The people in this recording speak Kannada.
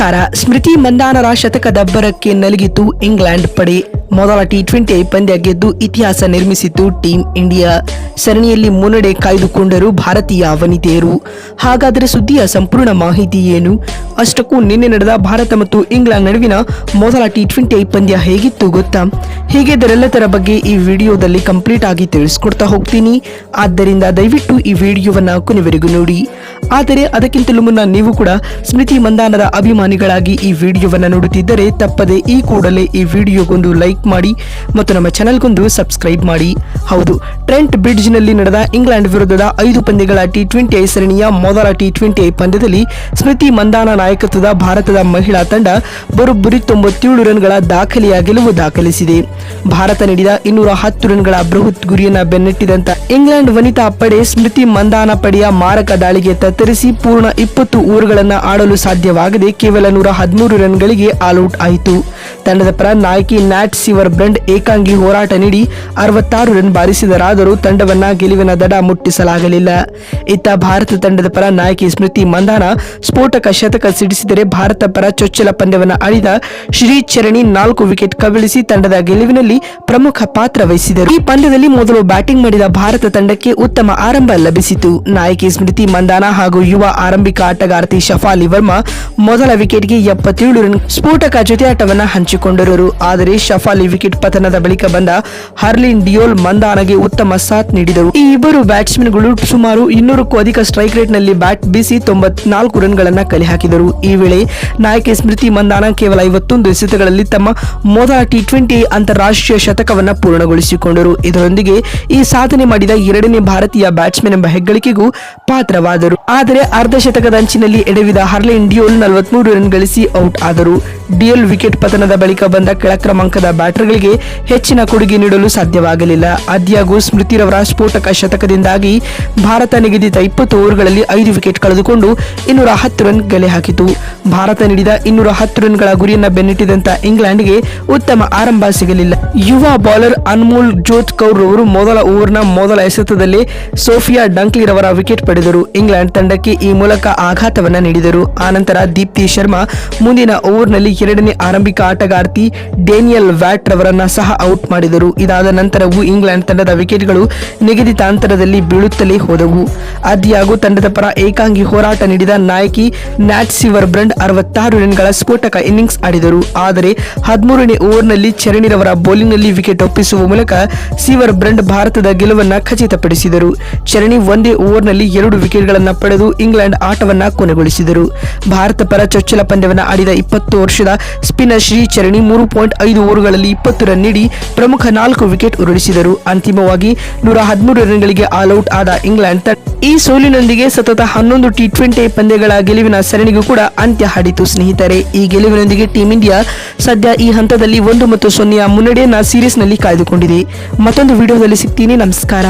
ನಮಸ್ಕಾರ. ಸ್ಮೃತಿ ಮಂದಾನರ ಶತಕದಬ್ಬರಕ್ಕೆ ನಲಗಿತು ಇಂಗ್ಲೆಂಡ್ ಪಡೆ ಮೊದಲ ಟಿ ಟ್ವೆಂಟಿ ಪಂದ್ಯ ಗೆದ್ದು ಇತಿಹಾಸ ನಿರ್ಮಿಸಿತು ಟೀಂ ಇಂಡಿಯಾ ಸರಣಿಯಲ್ಲಿ ಮುನ್ನಡೆ ಕಾಯ್ದುಕೊಂಡರು ಭಾರತೀಯ ವನಿತೆಯರು. ಹಾಗಾದರೆ ಸುದ್ದಿಯ ಸಂಪೂರ್ಣ ಮಾಹಿತಿ ಏನು? ಅಷ್ಟಕ್ಕೂ ನಿನ್ನೆ ನಡೆದ ಭಾರತ ಮತ್ತು ಇಂಗ್ಲೆಂಡ್ ನಡುವಿನ ಮೊದಲ ಟಿ ಟ್ವೆಂಟಿ ಪಂದ್ಯ ಹೇಗಿತ್ತು ಗೊತ್ತಾ? ಹೀಗಿದ್ದರೆಲ್ಲದರ ಬಗ್ಗೆ ಈ ವಿಡಿಯೋದಲ್ಲಿ ಕಂಪ್ಲೀಟ್ ಆಗಿ ತಿಳಿಸ್ಕೊಡ್ತಾ ಹೋಗ್ತೀನಿ. ಆದ್ದರಿಂದ ದಯವಿಟ್ಟು ಈ ವಿಡಿಯೋವನ್ನು ಕೊನೆವರೆಗೂ ನೋಡಿ. ಆದರೆ ಅದಕ್ಕಿಂತಲೂ ಮುನ್ನ ನೀವು ಕೂಡ ಸ್ಮೃತಿ ಮಂದಾನದ ಅಭಿಮಾನಿಗಳಾಗಿ ಈ ವಿಡಿಯೋವನ್ನು ನೋಡುತ್ತಿದ್ದರೆ ತಪ್ಪದೆ ಈ ಕೂಡಲೇ ಈ ವಿಡಿಯೋಗೊಂದು ಲೈಕ್ ಮಾಡಿ ಮತ್ತು ನಮ್ಮ ಚಾನೆಲ್ಗೊಂದು ಸಬ್ಸ್ಕ್ರೈಬ್ ಮಾಡಿ. ಹೌದು, ಟ್ರೆಂಟ್ ಬ್ರಿಡ್ಜ್ನಲ್ಲಿ ನಡೆದ ಇಂಗ್ಲೆಂಡ್ ವಿರುದ್ಧದ ಐದು ಪಂದ್ಯಗಳ ಟಿ ಟ್ವೆಂಟಿ ಸರಣಿಯ ಮೊದಲ ಟಿ ಟ್ವೆಂಟಿ ಪಂದ್ಯದಲ್ಲಿ ಸ್ಮೃತಿ ಮಂದಾನ ನಾಯಕತ್ವದ ಭಾರತದ ಮಹಿಳಾ ತಂಡ ಬರೋಬ್ಬರಿ ತೊಂಬತ್ತೇಳು ರನ್ಗಳ ದಾಖಲೆಯ ಗೆಲುವು ದಾಖಲಿಸಿದೆ. ಭಾರತ ನೀಡಿದ ಇನ್ನೂರ ಹತ್ತು ರನ್ಗಳ ಬೃಹತ್ ಗುರಿಯನ್ನ ಬೆನ್ನಟ್ಟಿದಂತ ಇಂಗ್ಲೆಂಡ್ ವನಿತಾ ಪಡೆ ಸ್ಮೃತಿ ಮಂದಾನ ಪಡೆಯ ಮಾರಕ ದಾಳಿಗೆ ತತ್ತರಿಸಿ ಪೂರ್ಣ ಇಪ್ಪತ್ತು ಓವರ್ಗಳನ್ನು ಆಡಲು ಸಾಧ್ಯವಾಗದೆ ಕೇವಲ ನೂರ ಹದಿಮೂರು ರನ್ಗಳಿಗೆ ಆಲ್ಔಟ್ ಆಯಿತು. ತಂಡದ ಪರ ನಾಯಕಿ ನ್ಯಾಟ್ ಸಿವರ್ ಬ್ರೆಂಡ್ ಏಕಾಂಗಿ ಹೋರಾಟ ನೀಡಿ ಅರವತ್ತಾರು ರನ್ ಬಾರಿಸಿದರಾದರೂ ತಂಡವನ್ನ ಗೆಲುವಿನ ದಡ ಮುಟ್ಟಿಸಲಾಗಲಿಲ್ಲ. ಇತ್ತ ಭಾರತ ತಂಡದ ಪರ ನಾಯಕಿ ಸ್ಮೃತಿ ಮಂದಾನ ಸ್ಫೋಟಕ ಶತಕ ಸಿಡಿಸಿದರೆ ಭಾರತ ಪರ ಚೊಚ್ಚಲ ಪಂದ್ಯವನ್ನು ಆಡಿದ ಶ್ರೀ ಚರಣಿ ನಾಲ್ಕು ವಿಕೆಟ್ ಕಬಳಿಸಿ ತಂಡದ ಗೆಲುವಿನಲ್ಲಿ ಪ್ರಮುಖ ಪಾತ್ರ ವಹಿಸಿದರು. ಈ ಪಂದ್ಯದಲ್ಲಿ ಮೊದಲು ಬ್ಯಾಟಿಂಗ್ ಮಾಡಿದ ಭಾರತ ತಂಡಕ್ಕೆ ಉತ್ತಮ ಆರಂಭ ಲಭಿಸಿತು. ನಾಯಕಿ ಸ್ಮೃತಿ ಮಂದಾನ ಹಾಗೂ ಯುವ ಆರಂಭಿಕ ಆಟಗಾರ್ತಿ ಶಫಾಲಿ ವರ್ಮಾ ಮೊದಲ ವಿಕೆಟ್ಗೆ ಎಪ್ಪತ್ತೇಳು ರನ್ ಸ್ಫೋಟಕ ಜೊತೆಯಾಟವನ್ನ ಹಂಚಿಕೊಂಡರು. ಆದರೆ ಶಫಾಲಿ ವಿಕೆಟ್ ಪತನದ ಬಳಿಕ ಬಂದ ಹರ್ಲಿನ್ ಡಿಯೋಲ್ ಮಂದಾನಗೆ ಉತ್ತಮ ಸಾಥ್ ನೀಡಿದರು. ಈ ಇಬ್ಬರು ಬ್ಯಾಟ್ಸ್ಮನ್ಗಳು ಸುಮಾರು ಇನ್ನೂರಕ್ಕೂ ಅಧಿಕ ಸ್ಟ್ರೈಕ್ ರೇಟ್ನಲ್ಲಿ ಬ್ಯಾಟ್ ಬೀಸಿ ತೊಂಬತ್ನಾಲ್ಕು ರನ್ಗಳನ್ನು ಕಲೆ ಹಾಕಿದರು ಈ ವೇಳೆ ನಾಯಕಿ ಸ್ಮೃತಿ ಮಂದಾನ ಕೇವಲ ಐವತ್ತೊಂದು ಎಸೆತಗಳಲ್ಲಿ ತಮ್ಮ ಮೊದಲ ಟಿ ಟ್ವೆಂಟಿ ಅಂತಾರಾಷ್ಟ್ರೀಯ ಶತಕವನ್ನು ಪೂರ್ಣಗೊಳಿಸಿಕೊಂಡರು. ಇದರೊಂದಿಗೆ ಈ ಸಾಧನೆ ಮಾಡಿದ ಎರಡನೇ ಭಾರತೀಯ ಬ್ಯಾಟ್ಸ್ಮನ್ ಎಂಬ ಹೆಗ್ಗಳಿಕೆಗೂ ಪಾತ್ರವಾದರು. ಆದರೆ ಅರ್ಧ ಶತಕದ ಅಂಚಿನಲ್ಲಿ ಎಡವಿದ ಹರ್ಲಿನ್ ಡಿಯೋಲ್ ನಲವತ್ಮೂರು ರನ್ ಗಳಿಸಿ ಔಟ್ ಆದರು. ಡಿಯೋಲ್ ವಿಕೆಟ್ ಪತನದ ಬಳಿಕ ಬಂದ ಕೆಳಕ್ರಮಾಂಕದ ಬ್ಯಾಟರ್ಗಳಿಗೆ ಹೆಚ್ಚಿನ ಕೊಡುಗೆ ನೀಡಲು ಸಾಧ್ಯವಾಗಲಿಲ್ಲ. ಆದ್ಯಾಗೂ ಸ್ಮೃತಿರವರ ಸ್ಫೋಟಕ ಶತಕದಿಂದಾಗಿ ಭಾರತ ನಿಗದಿತ ಇಪ್ಪತ್ತು ಓವರ್ಗಳಲ್ಲಿ ಐದು ವಿಕೆಟ್ ಕಳೆದುಕೊಂಡು ಇನ್ನೂರ ಹತ್ತು ರನ್ ಗೆಲೆ ಹಾಕಿತು. ಭಾರತ ನೀಡಿದ ಇನ್ನೂರ ಹತ್ತು ರನ್ಗಳ ಗುರಿಯನ್ನು ಬೆನ್ನಟ್ಟಿದಂತ ಇಂಗ್ಲೆಂಡ್ಗೆ ಉತ್ತಮ ಆರಂಭ ಸಿಗಲಿಲ್ಲ. ಯುವ ಬೌಲರ್ ಅನ್ಮೋಲ್ ಜೋತ್ ಕೌರ್ ಅವರು ಮೊದಲ ಓವರ್ನ ಮೊದಲ ಎಸೆತದಲ್ಲಿ ಸೋಫಿಯಾ ಡಂಕ್ಲಿರವರ ವಿಕೆಟ್ ಪಡೆದರು. ಇಂಗ್ಲೆಂಡ್ ತಂಡಕ್ಕೆ ಈ ಮೂಲಕ ಆಘಾತವನ್ನು ನೀಡಿದರು. ಆನಂತರ ದೀಪ್ತಿ ಶರ್ಮಾ ಮುಂದಿನ ಓವರ್ನಲ್ಲಿ ಎರಡನೇ ಆರಂಭಿಕ ಆಟಗಾರ್ತಿ ಡೇನಿಯಲ್ ವ್ಯಾಟ್ ರವರನ್ನ ಸಹ ಔಟ್ ಮಾಡಿದರು. ಇದಾದ ನಂತರವೂ ಇಂಗ್ಲೆಂಡ್ ತಂಡದ ವಿಕೆಟ್ಗಳು ನಿಗದಿತ ಅಂತರದಲ್ಲಿ ಬೀಳುತ್ತಲೇ ಹೋದವು. ಆದ್ಯಾಗೂ ತಂಡದ ಪರ ಏಕಾಂಗಿ ಹೋರಾಟ ನೀಡಿದ ನಾಯಕಿ ನ್ಯಾಟ್ ಸಿವರ್ ಬ್ರಂಡ್ ಅರವತ್ತಾರು ರನ್ಗಳ ಸ್ಫೋಟಕ ಇನ್ನಿಂಗ್ಸ್ ಆಡಿದರು. ಆದರೆ ಹದಿಮೂರನೇ ಓವರ್ನಲ್ಲಿ ಚರಣಿರವರ ಬೌಲಿಂಗ್ನಲ್ಲಿ ವಿಕೆಟ್ ಒಪ್ಪಿಸುವ ಮೂಲಕ ಸಿವರ್ ಬ್ರಂಡ್ ಭಾರತದ ಗೆಲುವನ್ನ ಖಚಿತಪಡಿಸಿದರು. ಚರಣಿ ಒಂದೇ ಓವರ್ನಲ್ಲಿ ಎರಡು ವಿಕೆಟ್ಗಳನ್ನು ಪಡೆದು ಇಂಗ್ಲೆಂಡ್ ಆಟವನ್ನ ಕೊನೆಗೊಳಿಸಿದರು. ಭಾರತ ಪರ ಚೊಚ್ಚಲ ಪಂದ್ಯವನ್ನು ಆಡಿದ ಇಪ್ಪತ್ತು ವರ್ಷದ ಸ್ಪಿನ್ನರ್ ಶ್ರೀ ಚರಣಿ ಮೂರು ಪಾಯಿಂಟ್ ಐದು ಓವರ್ಗಳಲ್ಲಿ ಇಪ್ಪತ್ತು ರನ್ ನೀಡಿ ಪ್ರಮುಖ ನಾಲ್ಕು ವಿಕೆಟ್ ಉರುಳಿಸಿದರು ಅಂತಿಮವಾಗಿ ನೂರ ಹದಿಮೂರು ರನ್ಗಳಿಗೆ ಆಲ್ಔಟ್ ಆದ ಇಂಗ್ಲೆಂಡ್ ಈ ಸೋಲಿನೊಂದಿಗೆ ಸತತ ಹನ್ನೊಂದು ಟಿ ಟ್ವೆಂಟಿ ಪಂದ್ಯಗಳ ಗೆಲುವಿನ ಸರಣಿಗೂ ಕೂಡ ಅಂತ್ಯ ಹಾಡಿತು ಸ್ನೇಹಿತರೆ. ಈ ಗೆಲುವಿನೊಂದಿಗೆ ಟೀಂ ಇಂಡಿಯಾ ಸದ್ಯ ಈ ಹಂತದಲ್ಲಿ ಒಂದು ಮತ್ತು ಸೊನ್ನೆಯ ಮುನ್ನಡೆಯನ್ನ ಸೀರೀಸ್ನಲ್ಲಿ ಕಾಯ್ದುಕೊಂಡಿದೆ. ಮತ್ತೊಂದು ವಿಡಿಯೋದಲ್ಲಿ ಸಿಗ್ತೀನಿ. ನಮಸ್ಕಾರ.